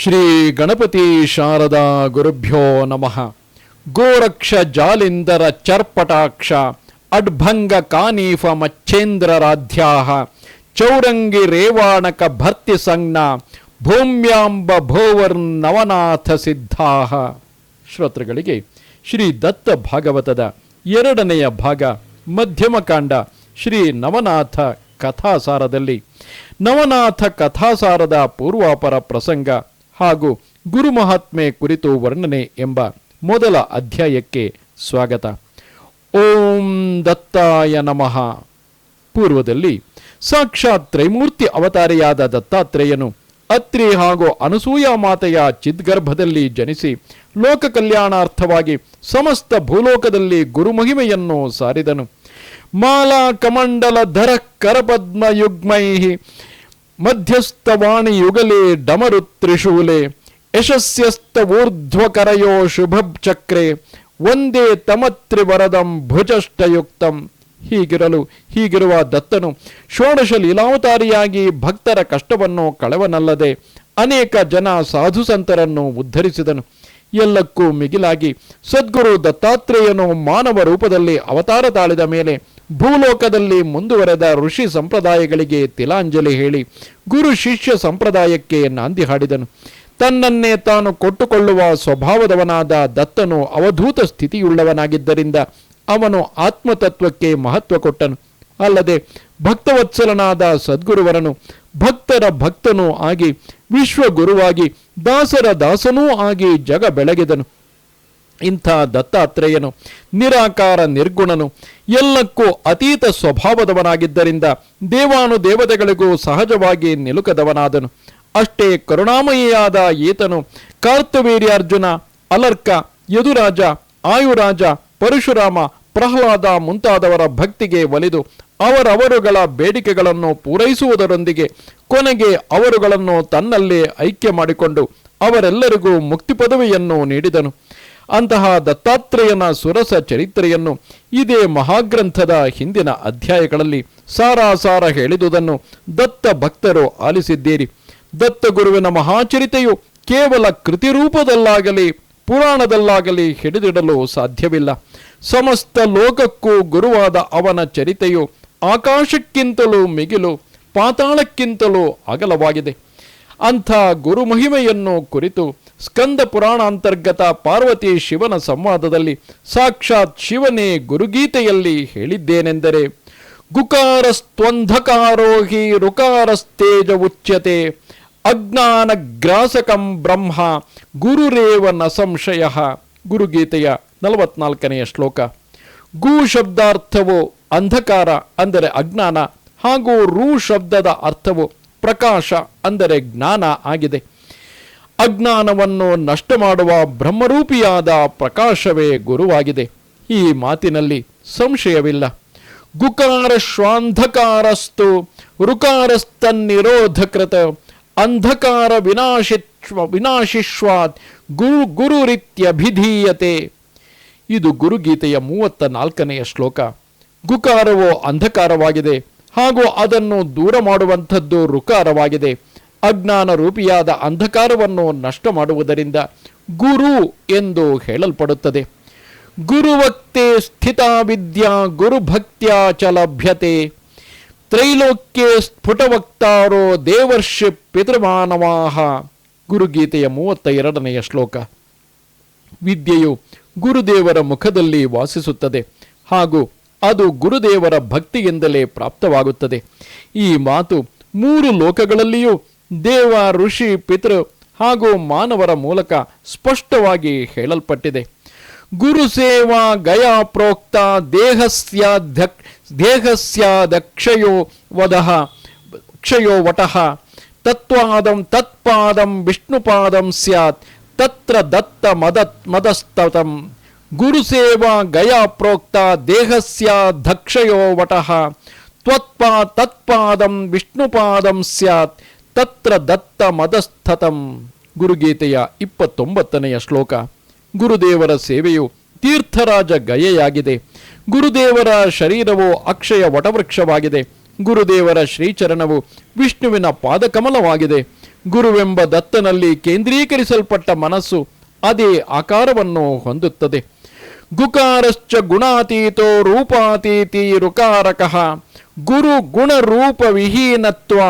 ಶ್ರೀ ಗಣಪತಿ ಶಾರದಾ ಗುರುಭ್ಯೋ ನಮಃ. ಗೋರಕ್ಷ ಜಾಲಿಂದರ ಚರ್ಪಟಾಕ್ಷ, ಅಡ್ಭಂಗ ಕಾನೀಫ ಮಚ್ಚೇಂದ್ರರಾಧ್ಯಾಹ ಚೌರಂಗಿ ರೇವಾಣಕ ಭರ್ತಿ ಸಂಜ್ಞ, ಭೂಮ್ಯಾಂಬ ಭೋವರ್ನವನಾಥ ಸಿದ್ಧಾಹ. ಶ್ರೋತೃಗಳಿಗೆ, ಶ್ರೀ ದತ್ತ ಭಾಗವತದ ಎರಡನೆಯ ಭಾಗ ಮಧ್ಯಮಕಾಂಡ ಶ್ರೀ ನವನಾಥ ಕಥಾಸಾರದಲ್ಲಿ. ನವನಾಥ ಕಥಾಸಾರದ ಪೂರ್ವಾಪರ ಪ್ರಸಂಗ ಹಾಗೂ ಗುರುಮಹಾತ್ಮೆ ಕುರಿತು ವರ್ಣನೆ ಎಂಬ ಮೊದಲ ಅಧ್ಯಾಯಕ್ಕೆ ಸ್ವಾಗತ. ಓಂ ದತ್ತಾಯ ನಮಃ. ಪೂರ್ವದಲ್ಲಿ ಸಾಕ್ಷಾತ್ ತ್ರೈಮೂರ್ತಿ ಅವತಾರೆಯಾದ ದತ್ತಾತ್ರೇಯನು ಅತ್ರಿ ಹಾಗೂ ಅನಸೂಯ ಮಾತೆಯ ಚಿದ್ಗರ್ಭದಲ್ಲಿ ಜನಿಸಿ ಲೋಕ ಕಲ್ಯಾಣಾರ್ಥವಾಗಿ ಸಮಸ್ತ ಭೂಲೋಕದಲ್ಲಿ ಗುರುಮಹಿಮೆಯನ್ನು ಸಾರಿದನು. ಮಾಲಾ ಕಮಂಡಲ ಧರ ಕರಪದ್ಮ ಯುಗ್ಮೈ ಮಧ್ಯಸ್ಥವಾಣಿ ಯುಗಲೇ ಡಮರು ತ್ರಿಶೂಲೆ ಯಶಸ್ಯಸ್ತವೂರ್ಧ್ವಕರಯೋ ಶುಭಚಕ್ರೆ ಶುಭ ಚಕ್ರೆ ಒಂದೇ ತಮತ್ರಿವರದಂ ಭುಜಷ್ಟಯುಕ್ತಂ ಹೀಗಿರಲು, ಹೀಗಿರುವ ದತ್ತನು ಷೋಡಶ ಲೀಲಾವತಾರಿಯಾಗಿ ಭಕ್ತರ ಕಷ್ಟವನ್ನು ಕಳವನಲ್ಲದೆ ಅನೇಕ ಜನ ಸಾಧು ಸಂತರನ್ನು ಉದ್ಧರಿಸಿದನು. ಎಲ್ಲಕ್ಕೂ ಮಿಗಿಲಾಗಿ ಸದ್ಗುರು ದತ್ತಾತ್ರೇಯನು ಮಾನವ ರೂಪದಲ್ಲಿ ಅವತಾರ ತಾಳಿದ ಮೇಲೆ ಭೂಲೋಕದಲ್ಲಿ ಮುಂದುವರೆದ ಋಷಿ ಸಂಪ್ರದಾಯಗಳಿಗೆ ತಿಲಾಂಜಲಿ ಹೇಳಿ ಗುರು ಶಿಷ್ಯ ಸಂಪ್ರದಾಯಕ್ಕೆ ನಾಂದಿ ಹಾಡಿದನು. ತನ್ನನ್ನೇ ತಾನು ಕೊಟ್ಟುಕೊಳ್ಳುವ ಸ್ವಭಾವದವನಾದ ದತ್ತನು ಅವಧೂತ ಸ್ಥಿತಿಯುಳ್ಳವನಾಗಿದ್ದರಿಂದ ಅವನು ಆತ್ಮತತ್ವಕ್ಕೆ ಮಹತ್ವ ಕೊಟ್ಟನು. ಅಲ್ಲದೆ ಭಕ್ತವತ್ಸಲನಾದ ಸದ್ಗುರುವರನು ಭಕ್ತರ ಭಕ್ತನೂ ಆಗಿ ವಿಶ್ವಗುರುವಾಗಿ ದಾಸರ ದಾಸನೂ ಆಗಿ ಜಗ ಬೆಳಗಿದನು. ಇಂಥ ದತ್ತಾತ್ರೇಯನು, ನಿರಾಕಾರ ನಿರ್ಗುಣನು, ಎಲ್ಲಕ್ಕೂ ಅತೀತ ಸ್ವಭಾವದವನಾಗಿದ್ದರಿಂದ ದೇವಾನು ದೇವತೆಗಳಿಗೂ ಸಹಜವಾಗಿ ನಿಲುಕದವನಾದನು. ಅಷ್ಟೇ ಕರುಣಾಮಯಿಯಾದ ಈತನು ಕಾರ್ತವೀರ್ಯಾರ್ಜುನ ಅಲರ್ಕ, ಯದುರಾಜ, ಆಯುರಾಜ, ಪರಶುರಾಮ, ಪ್ರಹ್ಲಾದ ಮುಂತಾದವರ ಭಕ್ತಿಗೆ ಒಲಿದು ಅವರವರುಗಳ ಬೇಡಿಕೆಗಳನ್ನು ಪೂರೈಸುವುದರೊಂದಿಗೆ ಕೊನೆಗೆ ಅವರುಗಳನ್ನು ತನ್ನಲ್ಲೇ ಐಕ್ಯ ಮಾಡಿಕೊಂಡು ಅವರೆಲ್ಲರಿಗೂ ಮುಕ್ತಿ ಪದವಿಯನ್ನು ನೀಡಿದನು. ಅಂತಹ ದತ್ತಾತ್ರೇಯನ ಸುರಸ ಚರಿತ್ರೆಯನ್ನು ಇದೇ ಮಹಾಗ್ರಂಥದ ಹಿಂದಿನ ಅಧ್ಯಾಯಗಳಲ್ಲಿ ಸಾರಾಸಾರ ಹೇಳಿದುದನ್ನು ದತ್ತ ಭಕ್ತರು ಆಲಿಸಿದ್ದೀರಿ. ದತ್ತಗುರುವಿನ ಮಹಾಚರಿತೆಯು ಕೇವಲ ಕೃತಿರೂಪದಲ್ಲಾಗಲಿ, ಪುರಾಣದಲ್ಲಾಗಲಿ ಹಿಡಿದಿಡಲು ಸಾಧ್ಯವಿಲ್ಲ. ಸಮಸ್ತ ಲೋಕಕ್ಕೂ ಗುರುವಾದ ಅವನ ಚರಿತೆಯು ಆಕಾಶಕ್ಕಿಂತಲೂ ಮಿಗಿಲು, ಪಾತಾಳಕ್ಕಿಂತಲೂ ಅಗಲವಾಗಿದೆ. ಅಂಥ ಗುರುಮಹಿಮೆಯನ್ನು ಕುರಿತು ಸ್ಕಂದ ಪುರಾಣ ಅಂತರ್ಗತ ಪಾರ್ವತಿ ಶಿವನ ಸಂವಾದದಲ್ಲಿ ಸಾಕ್ಷಾತ್ ಶಿವನೇ ಗುರುಗೀತೆಯಲ್ಲಿ ಹೇಳಿದ್ದೇನೆಂದರೆ ಗುಕಾರಸ್ತ್ವಂಧಕಾರೋಹಿ ರುಕಾರಸ್ತೇಜ ಉಚ್ಯತೆ, ಅಜ್ಞಾನಗ್ರಾಸಕಂ ಬ್ರಹ್ಮ ಗುರುರೇವ ನ ಸಂಶಯ. ಗುರುಗೀತೆಯ ನಲವತ್ನಾಲ್ಕನೆಯ ಶ್ಲೋಕ, ಗು ಶಬ್ದಾರ್ಥವು ಅಂಧಕಾರ ಅಂದರೆ ಅಜ್ಞಾನ ಹಾಗೂ ರು ಶಬ್ದದ ಅರ್ಥವು ಪ್ರಕಾಶ ಅಂದರೆ ಜ್ಞಾನ ಆಗಿದೆ. ಅಜ್ಞಾನವನ್ನು ನಷ್ಟ ಮಾಡುವ ಬ್ರಹ್ಮರೂಪಿಯಾದ ಪ್ರಕಾಶವೇ ಗುರುವಾಗಿದೆ. ಈ ಮಾತಿನಲ್ಲಿ ಸಂಶಯವಿಲ್ಲ. ಗುಕಾರ ಶ್ವಾಂಧಕಾರಸ್ತು ಋಕಾರಸ್ತನ್ನಿರೋಧಕೃತ ಅಂಧಕಾರ ವಿನಾಶಿತ್ವ ವಿನಾಶಿಶ್ವಾತ್ ಗುರು ಗುರುರಿತ್ಯಭಿಧೀಯತೆ. ಇದು ಗುರುಗೀತೆಯ ಮೂವತ್ತ ನಾಲ್ಕನೆಯ ಶ್ಲೋಕ. ಗುಕಾರವು ಅಂಧಕಾರವಾಗಿದೆ ಹಾಗೂ ಅದನ್ನು ದೂರ ಮಾಡುವಂಥದ್ದು ರುಕಾರವಾಗಿದೆ ಅಜ್ಞಾನ ರೂಪಿಯಾದ ಅಂಧಕಾರವನ್ನು ನಷ್ಟ ಮಾಡುವುದರಿಂದ ಗುರು ಎಂದು ಹೇಳಲ್ಪಡುತ್ತದೆ. ಗುರುವಕ್ತೆ ಸ್ಥಿತ ವಿದ್ಯಾ, ಗುರುಭಕ್ತ್ಯ ಚ ಲಭ್ಯತೆ. ತ್ರೈಲೋಕ್ಯೆ ಸ್ಫುಟವಕ್ತಾರೋ ದೇವರ್ಷಿ ಪಿತೃಮಾನವಾಹ. ಗುರುಗೀತೆಯ ಮೂವತ್ತ ಎರಡನೆಯ ಶ್ಲೋಕ. ವಿದ್ಯೆಯು ಗುರುದೇವರ ಮುಖದಲ್ಲಿ ವಾಸಿಸುತ್ತದೆ ಹಾಗೂ ಅದು ಗುರುದೇವರ ಭಕ್ತಿಯಿಂದಲೇ ಪ್ರಾಪ್ತವಾಗುತ್ತದೆ. ಈ ಮಾತು ಮೂರು ಲೋಕಗಳಲ್ಲಿಯೂ ದೇವ, ಋಷಿ, ಪಿತೃ ಹಾಗೂ ಮಾನವರ ಮೂಲಕ ಸ್ಪಷ್ಟವಾಗಿ ಹೇಳಲ್ಪಟ್ಟಿದೆ. ಗುರು ಸೇವಾ ಗಯಾ ಪ್ರೋಕ್ತ ದೇಹಸ್ಯ ದಕ್ಷಯೋ ವದಃ, ಕ್ಷಯೋ ವಟಃ, ತತ್ವಾದಂ ತತ್ಪಾದಂ ವಿಷ್ಣುಪಾದಂ ಸ್ಯಾತ್, ತತ್ರ ದತ್ತ ಮದತ್, ಮದಸ್ತತಂ. ಗುರುಸೇವಾ ಗಯಾ ಪ್ರೋಕ್ತ ದೇಹಸ್ಯಾಧಕ್ಷಯೋ ವಟಃ, ತ್ವತ್ಪಾ ತತ್ಪಾದಂ ವಿಷ್ಣುಪಾದಂ ಸ್ಯಾತ್ ತತ್ರ ದತ್ತ ಮದಸ್ಥತಂ. ಗುರುಗೀತೆಯ ಇಪ್ಪತ್ತೊಂಬತ್ತನೆಯ ಶ್ಲೋಕ. ಗುರುದೇವರ ಸೇವೆಯು ತೀರ್ಥರಾಜ ಗಯೆಯಾಗಿದೆ. ಗುರುದೇವರ ಶರೀರವು ಅಕ್ಷಯ ವಟವೃಕ್ಷವಾಗಿದೆ. ಗುರುದೇವರ ಶ್ರೀಚರಣವು ವಿಷ್ಣುವಿನ ಪಾದಕಮಲವಾಗಿದೆ. ಗುರುವೆಂಬ ದತ್ತನಲ್ಲಿ ಕೇಂದ್ರೀಕರಿಸಲ್ಪಟ್ಟ ಮನಸ್ಸು ಅದೇ ಆಕಾರವನ್ನು ಹೊಂದುತ್ತದೆ. ಗುಕಾರಶ್ಚ ಗುಣಾತೀತೋ ರೂಪಾತೀತಿ ರುಕಾರಕಃ. ಗುರು ಗುಣರೂಪ ವಿಹೀನತ್ವ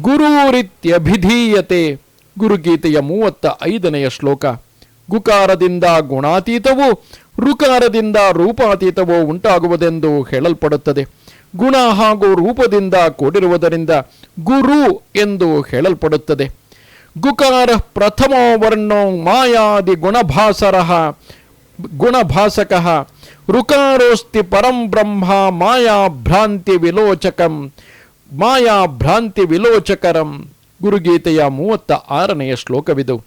ಗುರೂರಿತ್ಯಭಿಧೀಯತೆ. ಗುರುಗೀತೆಯ ಮೂವತ್ತ ಐದನೆಯ ಶ್ಲೋಕ. ಗುಕಾರದಿಂದ ಗುಣಾತೀತವು ರುಕಾರದಿಂದ ರೂಪಾತೀತವೋ ಉಂಟಾಗುವುದೆಂದು ಹೇಳಲ್ಪಡುತ್ತದೆ. ಗುಣ ಹಾಗೂ ರೂಪದಿಂದ ಕೂಡಿರುವುದರಿಂದ ಗುರು ಎಂದು ಹೇಳಲ್ಪಡುತ್ತದೆ. ಗುಕಾರ ಪ್ರಥಮೋ ವರ್ಣೋ ಮಾಯಾದಿ ಗುಣಭಾಸರ. ಗುಣಭಾಸಕ ರುಕಾರೋಸ್ತಿ ಪರಂ ಬ್ರಹ್ಮ ಮಾಯಾ ಭ್ರಾಂತಿ ವಿಲೋಚಕಂ, ಮಾಯಾ ಭ್ರಾಂತಿ ವಿಲೋಚಕರಂ. ಗುರುಗೀತೆಯ ಮೂವತ್ತ ಆರನೆಯ ಶ್ಲೋಕವಿದು.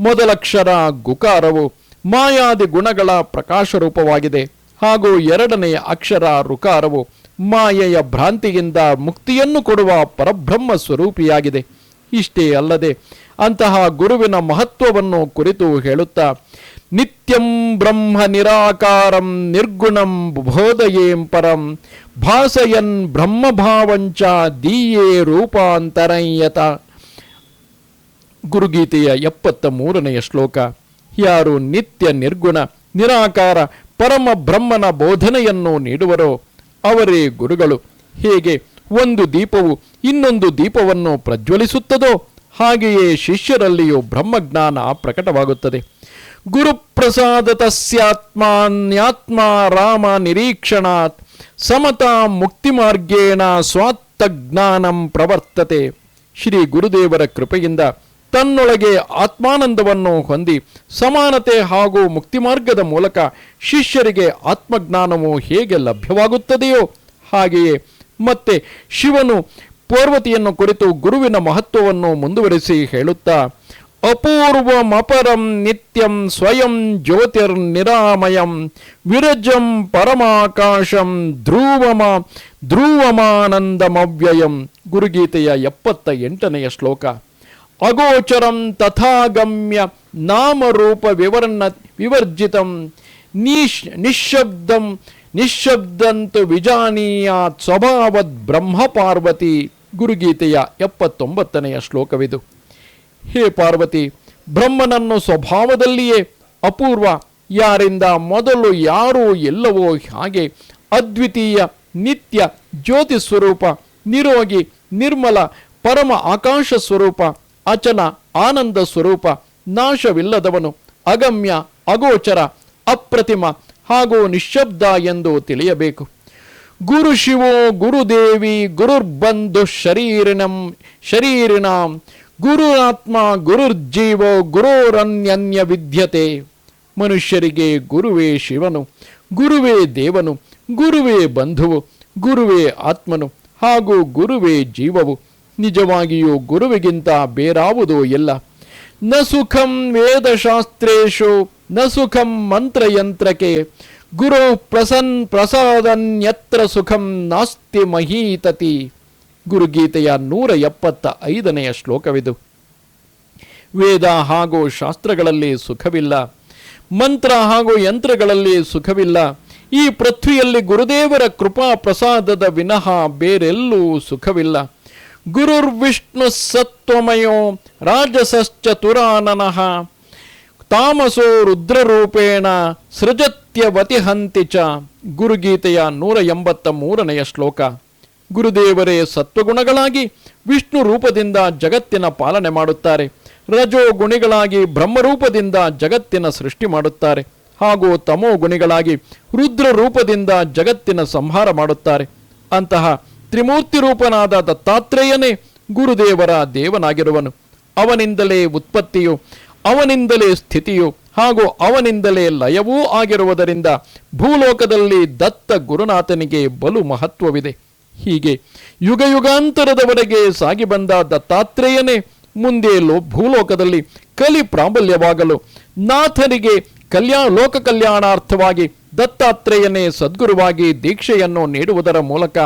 ಮೊದಲಕ್ಷರ ಗುಕಾರವು ಮಾಯಾದಿ ಗುಣಗಳ ಪ್ರಕಾಶ ರೂಪವಾಗಿದೆ ಹಾಗೂ ಎರಡನೆಯ ಅಕ್ಷರ ರುಕಾರವು ಮಾಯೆಯ ಭ್ರಾಂತಿಯಿಂದ ಮುಕ್ತಿಯನ್ನು ಕೊಡುವ ಪರಬ್ರಹ್ಮ ಸ್ವರೂಪಿಯಾಗಿದೆ. ಇಷ್ಟೇ ಅಲ್ಲದೆ ಅಂತಹ ಗುರುವಿನ ಮಹತ್ವವನ್ನು ಕುರಿತು ಹೇಳುತ್ತಾ ನಿತ್ಯಂ ಬ್ರಹ್ಮ ನಿರಾಕಾರಂ ನಿರ್ಗುಣಂ ಬೋಧಯೇಂ ಪರಂ ಭಾಸಯನ್ ಬ್ರಹ್ಮಭಾವಂಚ ದೀಯೇ ರೂಪಾಂತರಯತ. ಗುರುಗೀತೆಯ ಎಪ್ಪತ್ತ ಮೂರನೆಯ ಶ್ಲೋಕ. ಯಾರು ನಿತ್ಯ ನಿರ್ಗುಣ, ನಿರಾಕಾರ, ಪರಮ ಬ್ರಹ್ಮನ ಬೋಧನೆಯನ್ನು ನೀಡುವರೋ ಅವರೇ ಗುರುಗಳು. ಹೇಗೆ ಒಂದು ದೀಪವು ಇನ್ನೊಂದು ದೀಪವನ್ನು ಪ್ರಜ್ವಲಿಸುತ್ತದೋ ಹಾಗೆಯೇ ಶಿಷ್ಯರಲ್ಲಿಯೂ ಬ್ರಹ್ಮಜ್ಞಾನ ಪ್ರಕಟವಾಗುತ್ತದೆ. ಗುರುಪ್ರಸಾದ ತಸ್ಯಾತ್ಮಾನ್ಯಾತ್ಮ ರಾಮ ನಿರೀಕ್ಷಣಾತ್ ಸಮತಾ ಮುಕ್ತಿಮಾರ್ಗೇಣ ಸ್ವಾತ್ತ ಜ್ಞಾನಂ ಪ್ರವರ್ತತೆ. ಶ್ರೀ ಗುರುದೇವರ ಕೃಪೆಯಿಂದ ತನ್ನೊಳಗೆ ಆತ್ಮಾನಂದವನ್ನು ಹೊಂದಿ ಸಮಾನತೆ ಹಾಗೂ ಮುಕ್ತಿ ಮಾರ್ಗದ ಮೂಲಕ ಶಿಷ್ಯರಿಗೆ ಆತ್ಮಜ್ಞಾನವು ಹೇಗೆ ಲಭ್ಯವಾಗುತ್ತದೆಯೋ ಹಾಗೆಯೇ ಮತ್ತೆ ಶಿವನು ಪಾರ್ವತಿಯನ್ನು ಕುರಿತು ಗುರುವಿನ ಮಹತ್ವವನ್ನು ಮುಂದುವರಿಸಿ ಹೇಳುತ್ತಾ ಅಪೂರ್ವಮಪರಂ ನಿತ್ಯಂ ಸ್ವಯಂ ಜ್ಯೋತಿರ್ನಿರಾಮಯಂ ವಿರಜಂ ಪರಮಾಕಾಶಂ ಧ್ರುವಮ ಧ್ರುವಮಾನಂದಮವ್ಯಯಂ. ಗುರುಗೀತೆಯ ಎಪ್ಪತ್ತ ಎಂಟನೆಯ ಶ್ಲೋಕ. ಅಗೋಚರಂ ತಥಾಗಮ್ಯ ನಾಮರೂಪ ವಿವರ್ಣ ವಿವರ್ಜಿತಂ. ನಿಶ್ ನಿಶ್ಶಬ್ದಂ ನಿಶ್ಶಬ್ದಂತು ವಿಜಾನೀಯಾತ್ ಸ್ವಭಾವದ್ ಬ್ರಹ್ಮ ಪಾರ್ವತಿ ಗುರುಗೀತೆಯ ಎಪ್ಪತ್ತೊಂಬತ್ತನೆಯ ಶ್ಲೋಕವಿದು. ಹೇ ಪಾರ್ವತಿ, ಬ್ರಹ್ಮನನ್ನು ಸ್ವಭಾವದಲ್ಲಿಯೇ ಅಪೂರ್ವ, ಯಾರಿಂದ ಮೊದಲು ಯಾರು ಎಲ್ಲವೋ ಹಾಗೆ ಅದ್ವಿತೀಯ, ನಿತ್ಯ ಜ್ಯೋತಿ ಸ್ವರೂಪ, ನಿರೋಗಿ, ನಿರ್ಮಲ, ಪರಮ ಆಕಾಶ ಸ್ವರೂಪ, ಅಚನ, ಆನಂದ ಸ್ವರೂಪ, ನಾಶವಿಲ್ಲದವನು, ಅಗಮ್ಯ, ಅಗೋಚರ, ಅಪ್ರತಿಮ ಹಾಗೂ ನಿಶ್ಶಬ್ದ ಎಂದು ತಿಳಿಯಬೇಕು. ಗುರು ಶಿವೋ ಗುರುದೇವಿ ಗುರುರ್ಬಂಧು ಶರೀರಿನಂ, ಶರೀರಿನಾಂ ಗುರುರಾತ್ಮ ಗುರುರ್ಜೀವೋ ಗುರೋರನ್ಯನ್ಯ ವಿದ್ಯತೆ. ಮನುಷ್ಯರಿಗೆ ಗುರುವೇ ಶಿವನು, ಗುರುವೇ ದೇವನು, ಗುರುವೇ ಬಂಧುವು, ಗುರುವೇ ಆತ್ಮನು ಹಾಗೂ ಗುರುವೇ ಜೀವವು. ನಿಜವಾಗಿಯೂ ಗುರುವಿಗಿಂತ ಬೇರಾವುದೋ ಇಲ್ಲ. ನ ಸುಖಂ ವೇದಶಾಸ್ತ್ರೇಶು, ನ ಸುಖಂ ಮಂತ್ರಯಂತ್ರಕ್ಕೆ ಗುರು ಪ್ರಸನ್ ಪ್ರಸಾದನ್ಯತ್ರ ಸುಖಂ ನಾಸ್ತಿ ಮಹೀತತಿ. ಗುರುಗೀತೆಯ ನೂರ ಎಪ್ಪತ್ತ ಐದನೆಯ ಶ್ಲೋಕವಿದು. ವೇದ ಹಾಗೂ ಶಾಸ್ತ್ರಗಳಲ್ಲಿ ಸುಖವಿಲ್ಲ. ಮಂತ್ರ ಹಾಗೂ ಯಂತ್ರಗಳಲ್ಲಿ ಸುಖವಿಲ್ಲ. ಈ ಪೃಥ್ವಿಯಲ್ಲಿ ಗುರುದೇವರ ಕೃಪಾ ಪ್ರಸಾದದ ವಿನಃ ಬೇರೆಲ್ಲೂ ಸುಖವಿಲ್ಲ. ಗುರುರ್ವಿಷ್ಣು ಸತ್ವಮಯೋ ರಾಜಸಶ್ಚತುರಾನನಃ. ತಾಮಸೋ ರುದ್ರರೂಪೇಣ ಸೃಜತ್ಯವತಿಹಂತಿ ಚ. ಗುರುಗೀತೆಯ ನೂರ ಎಂಬತ್ತ ಮೂರನೆಯ ಶ್ಲೋಕ. ಗುರುದೇವರೇ ಸತ್ವಗುಣಗಳಾಗಿ ವಿಷ್ಣು ರೂಪದಿಂದ ಜಗತ್ತಿನ ಪಾಲನೆ ಮಾಡುತ್ತಾರೆ. ರಜೋ ಗುಣಿಗಳಾಗಿ ಬ್ರಹ್ಮರೂಪದಿಂದ ಜಗತ್ತಿನ ಸೃಷ್ಟಿ ಮಾಡುತ್ತಾರೆ. ಹಾಗೂ ತಮೋ ಗುಣಿಗಳಾಗಿ ರುದ್ರ ರೂಪದಿಂದ ಜಗತ್ತಿನ ಸಂಹಾರ ಮಾಡುತ್ತಾರೆ. ಅಂತಹ ತ್ರಿಮೂರ್ತಿ ರೂಪನಾದ ದತ್ತಾತ್ರೇಯನೇ ಗುರುದೇವರ ದೇವನಾಗಿರುವನು. ಅವನಿಂದಲೇ ಉತ್ಪತ್ತಿಯು, ಅವನಿಂದಲೇ ಸ್ಥಿತಿಯು ಹಾಗೂ ಅವನಿಂದಲೇ ಲಯವೂ ಆಗಿರುವುದರಿಂದ ಭೂಲೋಕದಲ್ಲಿ ದತ್ತ ಗುರುನಾಥನಿಗೆ ಬಲು ಮಹತ್ವವಿದೆ. ಹೀಗೆ ಯುಗ ಯುಗಾಂತರದವರೆಗೆ ಸಾಗಿ ಬಂದ ದತ್ತಾತ್ರೇಯನೇ ಮುಂದೆ ಲೋ ಭೂಲೋಕದಲ್ಲಿ ಕಲಿ ಪ್ರಾಬಲ್ಯವಾಗಲು ನಾಥನಿಗೆ ಕಲ್ಯಾಣ ಲೋಕ ಕಲ್ಯಾಣಾರ್ಥವಾಗಿ ದತ್ತಾತ್ರೇಯನೇ ಸದ್ಗುರುವಾಗಿ ದೀಕ್ಷೆಯನ್ನು ನೀಡುವುದರ ಮೂಲಕ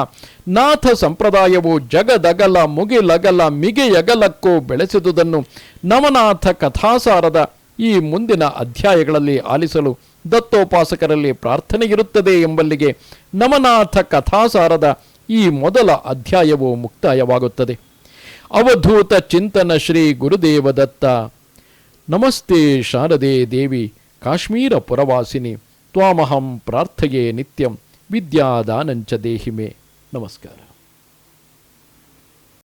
ನಾಥ ಸಂಪ್ರದಾಯವು ಜಗದಗಲ, ಮುಗಿಲಗಲ, ಮಿಗೆಯಗಲಕ್ಕೂ ಬೆಳೆಸಿದುದನ್ನು ನವನಾಥ ಕಥಾಸಾರದ ಈ ಮುಂದಿನ ಅಧ್ಯಾಯಗಳಲ್ಲಿ ಆಲಿಸಲು ದತ್ತೋಪಾಸಕರಲ್ಲಿ ಪ್ರಾರ್ಥನೆ ಇರುತ್ತದೆ ಎಂಬಲ್ಲಿಗೆ ನವನಾಥ ಕಥಾಸಾರದ ಈ ಮೊದಲ ಅಧ್ಯಾಯವು ಮುಕ್ತಾಯವಾಗುತ್ತದೆ. ಅವಧೂತ ಚಿಂತನ ಶ್ರೀ ಗುರುದೇವದತ್ತ. ನಮಸ್ತೆ ಶಾರದೆ ದೇವಿ, ಕಾಶ್ಮೀರ ಪುರವಾಸಿನಿ, ತ್ವಾಮಹಂ ಪ್ರಾರ್ಥೆಯೇ ನಿತ್ಯಂ, ವಿದ್ಯಾದಾನಂಚ ದೇಹಿಮೆ. ನಮಸ್ಕಾರ.